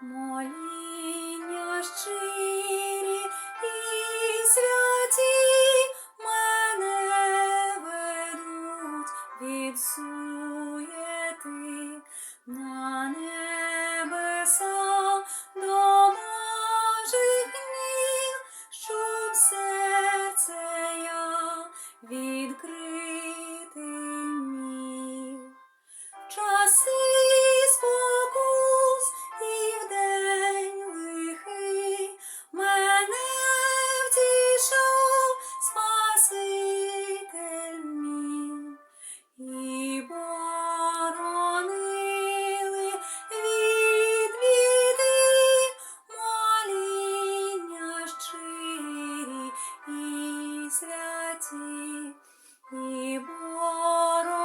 Моління щирі і святі мене ведуть від суєти святі, і боронили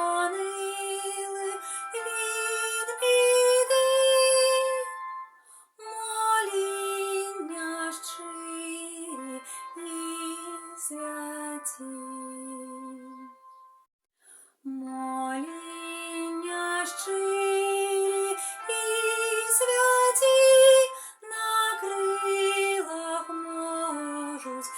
від біди моління щирі і святі. Моління щирі і святі на крилах можуть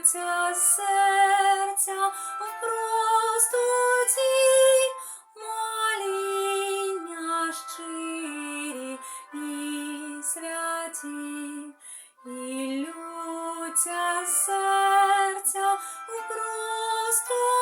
Серця, серця в простоті моління щирі і святі, і лються серця в простоті.